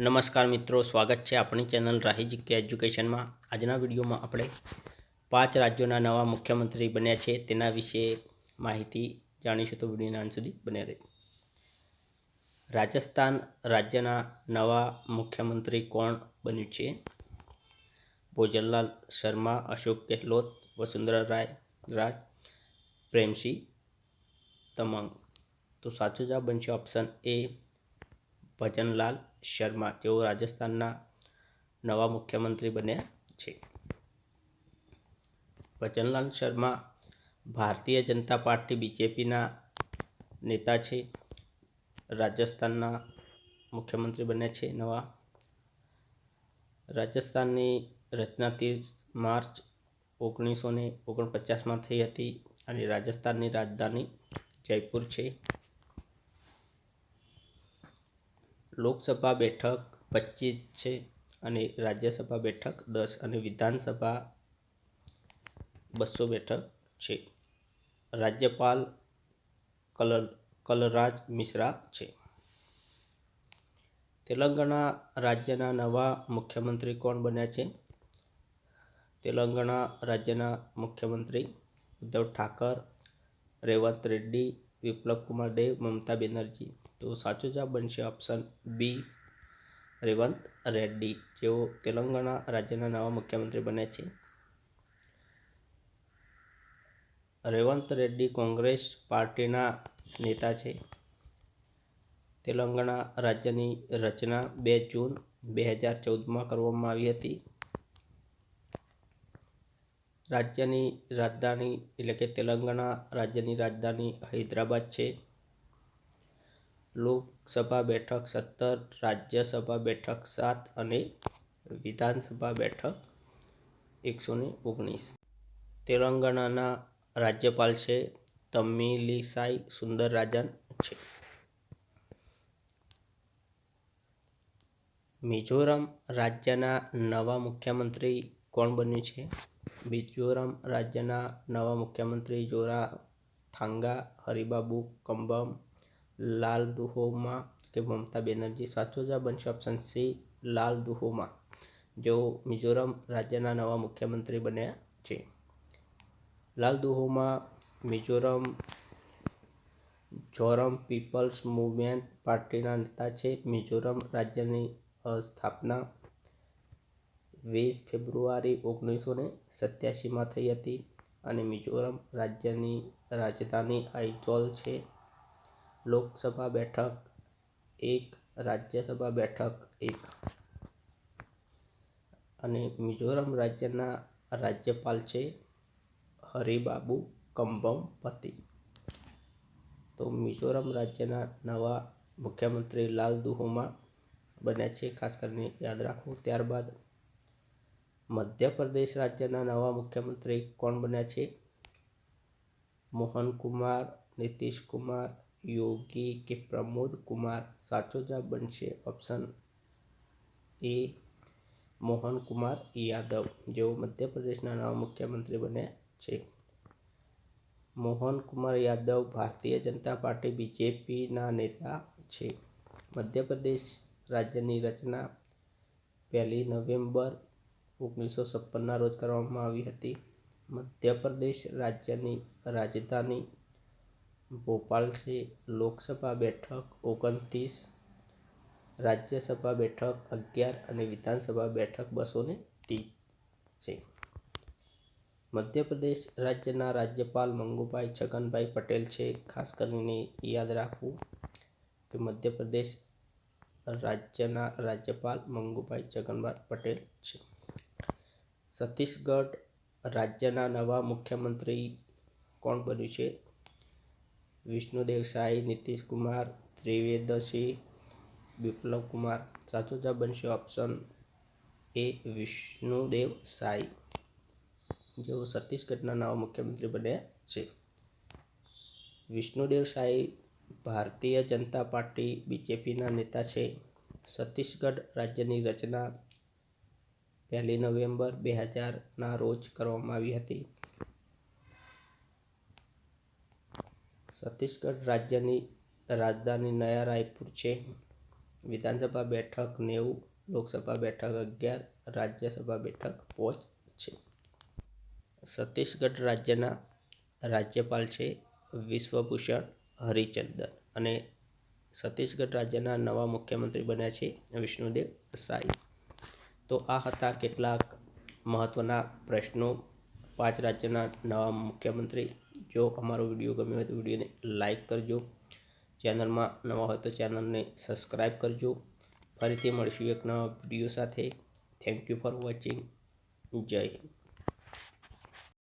નમસ્કાર મિત્રો, સ્વાગત છે આપણી ચેનલ રાહી કે એજ્યુકેશનમાં. આજના વિડીયોમાં આપણે પાંચ રાજ્યોના નવા મુખ્યમંત્રી બન્યા છે, તેના વિશે માહિતી જાણીશું તો વિડીયોના અંત સુધી બને રહે રાજસ્થાન રાજ્યના નવા મુખ્યમંત્રી કોણ બન્યું છે? ભોજનલાલ શર્મા, અશોક ગેહલોત, વસુંધરા રાય રાજ, પ્રેમસિંહ તમંગ. તો સાચો જવાબ બનશે ઓપ્શન એ ભજનલાલ શર્મા, તેઓ રાજસ્થાનના નવા મુખ્યમંત્રી બન્યા છે. ભજનલાલ શર્મા ભારતીય જનતા પાર્ટી બીજેપીના નેતા છે, રાજસ્થાનના મુખ્યમંત્રી બન્યા છે નવા. રાજસ્થાનની રચના ત્રીસ માર્ચ ઓગણીસો ને ઓગણપચાસમાં થઈ હતી અને રાજસ્થાનની રાજધાની જયપુર છે. લોકસભા બેઠક પચીસ છે અને રાજ્યસભા બેઠક દસ અને વિધાનસભા બસો બેઠક છે. રાજ્યપાલ કલર, કલરાજ મિશ્રા છે. તેલંગાણા રાજ્યના નવા મુખ્યમંત્રી કોણ બન્યા છે? તેલંગાણા રાજ્યના મુખ્યમંત્રી ઉદ્ધવ ઠાકર, રેવંત રેડ્ડી વિપ્લવ કુમાર દેવ મમતા બેનર્જી. તો સાચો જવાબ બનશે ઓપ્શન બી, રેવંત રેડ્ડી, જેઓ તેલંગાણા રાજ્યના નવા મુખ્યમંત્રી બન્યા છે. રેવંત રેડ્ડી કોંગ્રેસ પાર્ટીના નેતા છે. તેલંગાણા રાજ્યની રચના બે જૂન બે હજાર ચૌદમાં કરવામાં આવી હતી. રાજ્યની રાજધાની એટલે કે તેલંગાણા રાજ્યની રાજધાની હૈદરાબાદ છે. લોકસભા બેઠક સત્તર, રાજ્યસભા બેઠક સાત અને વિધાનસભા બેઠક એકસો ને ઓગણીસ. તેલંગાણાના રાજ્યપાલ છે તમિલિસાઈ સુંદરરાજન છે. મિઝોરમ રાજ્યના નવા મુખ્યમંત્રી કોણ બન્યું છે? મિઝોરમ રાજ્યના નવા મુખ્યમંત્રી જોરા થાંગા, હરિબાબુ કંબમ, લાલ દુહોમા કે મમતા બેનર્જી સાચો જવાબ બનશે ઓપ્શન સી લાલ દુહોમા. જેઓ મિઝોરમ રાજ્યના નવા મુખ્યમંત્રી બન્યા છે. લાલ દુહોમા, મિઝોરમ, જોરમ પીપલ્સ મૂવમેન્ટ પાર્ટીના નેતા છે. મિઝોરમ રાજ્યની સ્થાપના વીસ ફેબ્રુઆરી ઓગણીસો ને સત્યાસીમાં થઈ હતી અને મિઝોરમ રાજ્યની રાજધાની આઇઝોલ છે. લોકસભા બેઠક એક, રાજ્યસભા બેઠક એક. અને મિઝોરમ રાજ્યના રાજ્યપાલ છે હરિબાબુ કંબમપતિ. તો મિઝોરમ રાજ્યના નવા મુખ્યમંત્રી લાલ દુહોમાં બન્યા છે, ખાસ કરીને યાદ રાખવું ત્યારબાદ મધ્યપ્રદેશ રાજ્યના નવા મુખ્યમંત્રી કોણ બન્યા છે? મોહનકુમાર કુમાર યોગી કે પ્રમોદ કુમાર? સાચો જવાબ બનશે ઓપ્શન એ મોહનકુમાર યાદવ, જેઓ મધ્યપ્રદેશના નવા મુખ્યમંત્રી બન્યા છે. મોહન કુમાર યાદવ ભારતીય જનતા પાર્ટી બીજેપીના નેતા છે. મધ્યપ્રદેશ રાજ્યની રચના પહેલી નવેમ્બર ઓગણીસો છપ્પનના રોજ કરવામાં આવી હતી. મધ્યપ્રદેશ રાજ્યની રાજધાની ભોપાલ છે. લોકસભા બેઠક ઓગણત્રીસ, રાજ્યસભા બેઠક અગિયાર અને વિધાનસભા બેઠક બસો ને ત્રીસ છે. મધ્યપ્રદેશ રાજ્યના રાજ્યપાલ મંગુભાઈ છગનભાઈ પટેલ છે. ખાસ કરીને યાદ રાખવું કે મધ્યપ્રદેશ રાજ્યના રાજ્યપાલ મંગુભાઈ છગનભાઈ પટેલ છે. છત્તીસગઢ રાજ્યના નવા મુખ્યમંત્રી કોણ બન્યું છે? વિષ્ણુદેવ સાઈ, નીતિશ કુમાર, ત્રિવેદસિંહ બિપ્લવ કુમાર. સાચો જવાબ બનશે ઓપ્શન એ વિષ્ણુદેવ સાઈ, જેઓ છત્તીસગઢના નવા મુખ્યમંત્રી બન્યા છે. વિષ્ણુદેવ સાઈ ભારતીય જનતા પાર્ટી, બીજેપીના નેતા છે. છત્તીસગઢ રાજ્યની રચના પહેલી નવેમ્બર બે હજારના રોજ કરવામાં આવી હતી. છત્તીસગઢ રાજ્યની રાજધાની નયા રાયપુર છે. વિધાનસભા બેઠક નેવું, લોકસભા બેઠક અગિયાર, રાજ્યસભા બેઠક પાંચ છે. છત્તીસગઢ રાજ્યના રાજ્યપાલ છે વિશ્વભૂષણ હરિચંદન અને છત્તીસગઢ રાજ્યના નવા મુખ્યમંત્રી બન્યા છે વિષ્ણુદેવ સાય તો આ હતા કેટલાક મહત્ત્વના પ્રશ્નો. પાંચ રાજ્યના નવા મુખ્યમંત્રી. જો અમારો વીડિયો ગમ્યો હોય તો વિડીયોને લાઇક કરજો. ચેનલમાં નવા હોય તો ચેનલને સબસ્ક્રાઈબ કરજો. ફરીથી મળીશું એક નવા વીડિયો સાથે. Thank you for watching. Jai Hind.